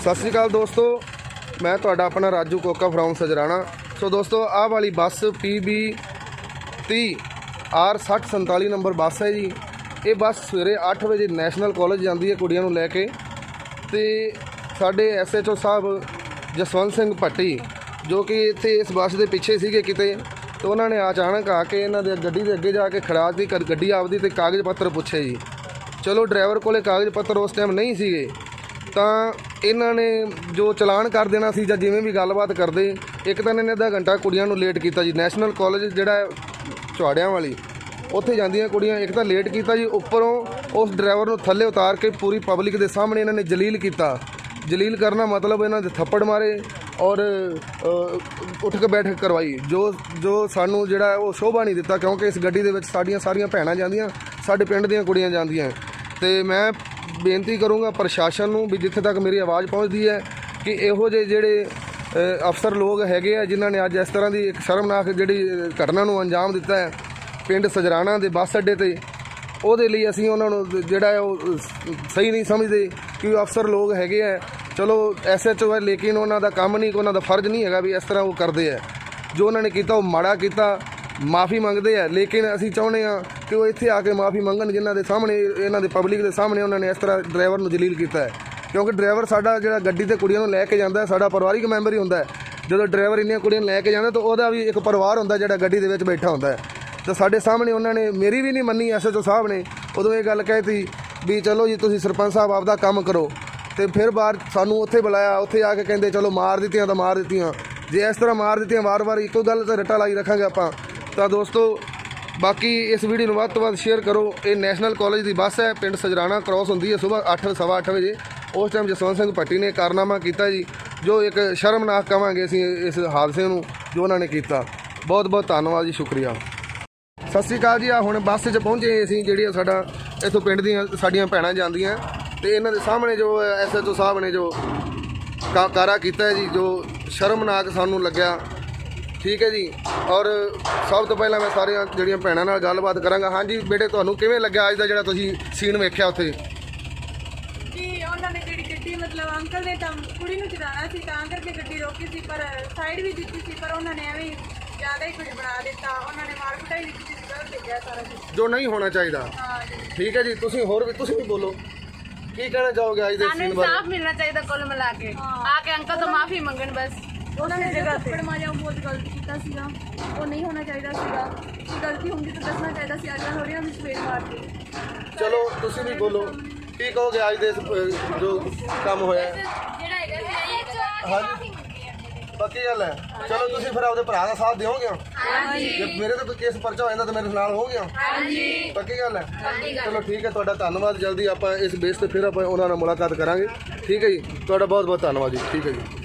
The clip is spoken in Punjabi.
ਸਤਿ ਸ਼੍ਰੀ ਅਕਾਲ ਦੋਸਤੋ, ਮੈਂ ਤੁਹਾਡਾ ਆਪਣਾ ਰਾਜੂ ਕੋਕਾ ਫਰੋਮ ਸਜਰਾਣਾ। ਸੋ ਦੋਸਤੋ, ਆਹ ਵਾਲੀ bus PB 30 R 6047 number bus ਹੈ ਜੀ। ਇਹ ਬੱਸ ਸਵੇਰੇ 8 ਵਜੇ ਨੈਸ਼ਨਲ ਕਾਲਜ ਜਾਂਦੀ ਹੈ ਕੁੜੀਆਂ ਨੂੰ ਲੈ ਕੇ। ਤੇ ਸਾਡੇ ਐਸਐਚਓ ਸਾਹਿਬ ਜਸਵੰਤ ਸਿੰਘ ਭੱਟੀ, ਜੋ ਕਿ ਇੱਥੇ ਇਸ ਬੱਸ ਦੇ ਪਿੱਛੇ ਸੀਗੇ ਕਿਤੇ, ਤੇ ਉਹਨਾਂ ਨੇ ਅਚਾਨਕ ਆ ਕੇ ਇਹਨਾਂ ਦੇ ਗੱਡੀ ਦੇ ਅੱਗੇ ਜਾ ਕੇ ਖੜਾ ਦੀ ਗੱਡੀ ਆਪਦੀ ਤੇ ਕਾਗਜ਼ ਪੱਤਰ ਪੁੱਛੇ ਜੀ। ਚਲੋ, ਡਰਾਈਵਰ ਕੋਲੇ ਕਾਗਜ਼ ਪੱਤਰ ਉਸ ਟਾਈਮ ਨਹੀਂ ਸੀਗੇ। ਤਾਂ ਇਹਨਾਂ ਨੇ ਜੋ ਚਲਾਨ ਕਰ ਦੇਣਾ ਸੀ ਜਾਂ ਜਿਵੇਂ ਵੀ ਗੱਲਬਾਤ ਕਰਦੇ, ਇੱਕ ਤਾਂ ਇਹਨਾਂ ਨੇ ਅੱਧਾ ਘੰਟਾ ਕੁੜੀਆਂ ਨੂੰ ਲੇਟ ਕੀਤਾ ਜੀ। ਨੈਸ਼ਨਲ ਕਾਲਜ ਜਿਹੜਾ ਹੈ ਵਾਲੀ, ਉੱਥੇ ਜਾਂਦੀਆਂ ਕੁੜੀਆਂ, ਇੱਕ ਤਾਂ ਲੇਟ ਕੀਤਾ ਜੀ, ਉੱਪਰੋਂ ਉਸ ਡਰਾਈਵਰ ਨੂੰ ਥੱਲੇ ਉਤਾਰ ਕੇ ਪੂਰੀ ਪਬਲਿਕ ਦੇ ਸਾਹਮਣੇ ਇਹਨਾਂ ਨੇ ਜਲੀਲ ਕੀਤਾ। ਜਲੀਲ ਕਰਨਾ ਮਤਲਬ ਇਹਨਾਂ ਦੇ ਥੱਪੜ ਮਾਰੇ ਔਰ ਉੱਠ ਕੇ ਬੈਠ ਕਰਵਾਈ। ਜੋ ਜੋ ਸਾਨੂੰ ਜਿਹੜਾ ਉਹ ਸ਼ੋਭਾ ਨਹੀਂ ਦਿੱਤਾ, ਕਿਉਂਕਿ ਇਸ ਗੱਡੀ ਦੇ ਵਿੱਚ ਸਾਡੀਆਂ ਸਾਰੀਆਂ ਭੈਣਾਂ ਜਾਂਦੀਆਂ, ਸਾਡੇ ਪਿੰਡ ਦੀਆਂ ਕੁੜੀਆਂ ਜਾਂਦੀਆਂ। ਤੇ ਮੈਂ ਬੇਨਤੀ ਕਰੂੰਗਾ ਪ੍ਰਸ਼ਾਸਨ ਨੂੰ ਵੀ ਜਿੱਥੇ ਤੱਕ ਮੇਰੀ ਆਵਾਜ਼ ਪਹੁੰਚਦੀ ਹੈ ਕਿ ਇਹੋ ਜਿਹੇ ਜਿਹੜੇ ਅਫਸਰ ਲੋਕ ਹੈਗੇ ਆ ਜਿਨ੍ਹਾਂ ਨੇ ਅੱਜ ਇਸ ਤਰ੍ਹਾਂ ਦੀ ਇੱਕ ਸ਼ਰਮਨਾਕ ਜਿਹੜੀ ਘਟਨਾ ਨੂੰ ਅੰਜਾਮ ਦਿੱਤਾ ਹੈ ਪਿੰਡ ਸਜਰਾਣਾ ਦੇ ਬੱਸ ਅੱਡੇ ਤੇ ਉਹਦੇ ਲਈ ਅਸੀਂ ਉਹਨਾਂ ਨੂੰ ਜਿਹੜਾ ਉਹ ਅ, ਸਹੀ ਨਹੀਂ ਸਮਝਦੇ ਕਿ ਅਫਸਰ ਲੋਕ ਹੈਗੇ ਆ। ਚਲੋ ਐਸਐਚਓ ਹੈ ਲੇਕਿਨ ਉਹਨਾਂ ਦਾ ਕੰਮ ਨਹੀਂ ਉਹਨਾਂ ਦਾ ਫਰਜ਼ ਨਹੀਂ ਹੈਗਾ ਵੀ ਇਸ ਤਰ੍ਹਾਂ ਉਹ ਕਰਦੇ ਆ। ਜੋ ਉਹਨਾਂ ਨੇ ਕੀਤਾ ਉਹ ਮਾੜਾ ਕੀਤਾ। ਮਾਫੀ ਮੰਗਦੇ ਆ, ਲੇਕਿਨ ਅਸੀਂ ਚਾਹੁੰਦੇ ਆ ਕਿ ਉਹ ਇੱਥੇ ਆ ਕੇ ਮਾਫੀ ਮੰਗਣ ਜਿਨ੍ਹਾਂ ਦੇ ਸਾਹਮਣੇ, ਇਹਨਾਂ ਦੇ ਪਬਲਿਕ ਦੇ ਸਾਹਮਣੇ ਉਹਨਾਂ ਨੇ ਇਸ ਤਰ੍ਹਾਂ ਡਰਾਈਵਰ ਨੂੰ ਜਲੀਲ ਕੀਤਾ ਹੈ। ਕਿਉਂਕਿ ਡਰਾਈਵਰ ਸਾਡਾ ਜਿਹੜਾ ਗੱਡੀ ਤੇ ਕੁੜੀਆਂ ਨੂੰ ਲੈ ਕੇ ਜਾਂਦਾ ਸਾਡਾ ਪਰਿਵਾਰਿਕ ਮੈਂਬਰ ਹੀ ਹੁੰਦਾ ਜਦੋਂ ਡਰਾਈਵਰ ਇੰਨੀਆਂ ਕੁੜੀਆਂ ਨੂੰ ਲੈ ਕੇ ਜਾਂਦਾ ਤਾਂ ਉਹਦਾ ਵੀ ਇੱਕ ਪਰਿਵਾਰ ਹੁੰਦਾ ਜਿਹੜਾ ਗੱਡੀ ਦੇ ਵਿੱਚ ਬੈਠਾ ਹੁੰਦਾ ਤਾਂ ਸਾਡੇ ਸਾਹਮਣੇ ਉਹਨਾਂ ਨੇ ਮੇਰੀ ਵੀ ਨਹੀਂ ਮੰਨੀ ਐਸਐਚਓ ਸਾਹਿਬ ਨੇ। ਉਦੋਂ ਇਹ ਗੱਲ ਕਹਿਤੀ ਵੀ ਚਲੋ ਜੀ, ਤੁਸੀਂ ਸਰਪੰਚ ਸਾਹਿਬ ਆਪਦਾ ਕੰਮ ਕਰੋ। ਤੇ ਫਿਰ ਬਾਹਰ ਸਾਨੂੰ ਉੱਥੇ ਬੁਲਾਇਆ, ਉੱਥੇ ਆ ਕੇ ਕਹਿੰਦੇ, ਚਲੋ ਮਾਰ ਦਿੱਤੀਆਂ ਤਾਂ ਮਾਰ ਦਿੱਤੀਆਂ। ਜੇ ਇਸ ਤਰ੍ਹਾਂ ਮਾਰ ਦਿੱਤੀਆਂ, ਵਾਰ-ਵਾਰ ਇੱਕੋ ਗੱਲ ਤੇ ਰੱਟਾ ਲਾਈ ਰੱਖਾਂਗੇ ਆਪਾਂ। ਤਾਂ ਦੋਸਤੋ, ਬਾਕੀ ਇਸ ਵੀਡੀਓ ਨੂੰ ਵੱਧ ਤੋਂ ਵੱਧ ਸ਼ੇਅਰ ਕਰੋ। ਇਹ ਨੈਸ਼ਨਲ ਕਾਲਜ ਦੀ ਬੱਸ ਹੈ, ਪਿੰਡ ਸਜਰਾਣਾ ਕ੍ਰਾਸ ਹੁੰਦੀ ਹੈ, ਸਵੇਰ 8 ਸਵਾ ਅੱਠ ਵਜੇ। ਉਸ ਟਾਈਮ ਜਸਵੰਤ ਸਿੰਘ ਭੱਟੀ ਨੇ ਕਾਰਨਾਮਾ ਕੀਤਾ ਜੀ, ਜੋ ਇੱਕ ਸ਼ਰਮਨਾਕ ਕਵਾਂਗੇ ਅਸੀਂ ਇਸ ਹਾਦਸੇ ਨੂੰ, ਜੋ ਉਹਨਾਂ ਨੇ ਕੀਤਾ। ਬਹੁਤ ਬਹੁਤ ਧੰਨਵਾਦ ਜੀ, ਸ਼ੁਕਰੀਆ। ਸਤਿ ਸ਼੍ਰੀ ਅਕਾਲ ਜੀ ਆ ਹੁਣ ਬੱਸ 'ਚ ਪਹੁੰਚੇ ਅਸੀਂ ਜਿਹੜੀ ਸਾਡਾ ਇੱਥੋਂ ਪਿੰਡ ਦੀਆਂ ਸਾਡੀਆਂ ਭੈਣਾਂ ਜਾਂਦੀਆਂ। ਤੇ ਇਹਨਾਂ ਦੇ ਸਾਹਮਣੇ ਜੋ ਐਸਐਚਓ ਸਾਹਿਬ ਨੇ ਜੋ ਕਾ- ਕਾਰਾ ਕੀਤਾ ਜੀ, ਜੋ ਸ਼ਰਮਨਾਕ ਸਾਨੂੰ ਲੱਗਿਆ। ਠੀਕ ਹੈ ਜੀ। ਔਰ ਸਭ ਤੋਂ ਪਹਿਲਾਂ ਮੈਂ ਸਾਰੀਆਂ ਜਿਹੜੀਆਂ ਭੈਣਾਂ ਨਾਲ ਗੱਲਬਾਤ ਕਰਾਂਗਾ। ਹਾਂਜੀ ਬੇਟੇ ਤੁਹਾਨੂੰ ਕਿਵੇਂ ਲੱਗਿਆ ਅੱਜ ਦਾ ਜਿਹੜਾ ਤੁਸੀਂ ਸੀਨ ਵੇਖਿਆ ਉੱਥੇ? ਜੀ ਉਹਨਾਂ ਨੇ ਜਿਹੜੀ ਗੱਡੀ ਮਤਲਬ ਅੰਕਲ ਨੇ ਤਾਂ ਕੁੜੀ ਨੂੰ ਚਲਾਉਣਾ ਸੀ ਤਾਂ ਕਰਕੇ ਗੱਡੀ ਰੋਕੀ ਸੀ ਪਰ ਸਾਈਡ ਵੀ ਦਿੱਤੀ ਸੀ ਪਰ ਉਹਨਾਂ ਨੇ ਐਵੇਂ ਜ਼ਿਆਦਾ ਹੀ ਕੁਝ ਬਣਾ ਦਿੱਤਾ। ਉਹਨਾਂ ਨੇ ਮਾਰ ਕੁਟਾਈ ਵੀ ਕੀਤੀ ਸੀ ਗਲਤ ਲੱਗਿਆ ਸਾਰਾ ਕੁਝ। ਜੋ ਨਹੀਂ ਹੋਣਾ ਚਾਹੀਦਾ। ਹਾਂ ਜੀ। ਠੀਕ ਹੈ ਜੀ ਤੁਸੀਂ ਹੋਰ ਵੀ ਤੁਸੀਂ ਵੀ ਬੋਲੋ। ਕੀ ਕਹਿਣਾ ਚਾਹੋਗੇ ਅੱਜ ਦੇ ਸਾਨੂੰ ਸੀਨ ਬਾਰੇ? ਇਨਸਾਫ ਮਿਲਣਾ ਚਾਹੀਦਾ ਕੁੱਲ ਮਿਲਾ ਕੇ। ਆ ਕੇ ਅੰਕਲ ਤੋਂ ਮਾਫੀ ਮੰਗਣ ਬਸ। ਉਹਨਾਂ ਨੇ ਜਗ੍ਹਾ ਤੇ। ਮਾਰਿਆ ਬਹੁਤ ਗਲਤ ਕੀਤਾ ਸੀਗਾ। ਉਹ ਨਹੀਂ ਹੋਣਾ ਚਾਹੀਦਾ ਸੀਗਾ। ਜੇ ਗਲਤੀ ਹੁੰਦੀ ਤਾਂ ਦੱਸਣਾ ਚਾਹੀਦਾ ਸੀ ਅੱਜ ਥੋੜੀ ਨਾ ਮਿਸਪੇਟ ਮਾਰਦੀ ਚਲੋ ਤੁਸੀਂ ਵੀ ਬੋਲੋ। ਕੀ ਕਹੋਗੇ ਅੱਜ ਦੇ ਇਸ, ਅਹ, ਜੋ ਕੰਮ ਹੋਇਆ? ਹੈ? ਜਿਹੜਾ ਹੈਗਾ ਹਾਂਜੀ। ਪੱਕੀ ਗੱਲ ਹੈ। ਚਲੋ ਤੁਸੀਂ ਫਿਰ ਆਪਦੇ ਭਰਾ ਦਾ ਸਾਥ ਦਿਓਗੇ? ਹਾਂਜੀ। ਜੇ ਮੇਰੇ ਤੇ ਕੋਈ ਕੇਸ ਪਰਚਾ ਹੋ ਜਾਂਦਾ ਤਾਂ ਮੇਰੇ ਨਾਲ ਹੋਗੇ ਹਾਂਜੀ। ਪੱਕੀ ਗੱਲ ਹੈ। ਚਲੋ ਠੀਕ ਹੈ। ਤੁਹਾਡਾ ਧੰਨਵਾਦ। ਜਲਦੀ ਆਪਾਂ ਇਸ ਬੇਸ ਤੇ ਫਿਰ ਆਪਾਂ ਉਹਨਾਂ ਨਾਲ ਮੁਲਾਕਾਤ ਕਰਾਂਗੇ। ਠੀਕ ਹੈ ਜੀ। ਤੁਹਾਡਾ ਬਹੁਤ ਬਹੁਤ ਧੰਨਵਾਦ ਜੀ। ਠੀਕ ਹੈ ਜੀ।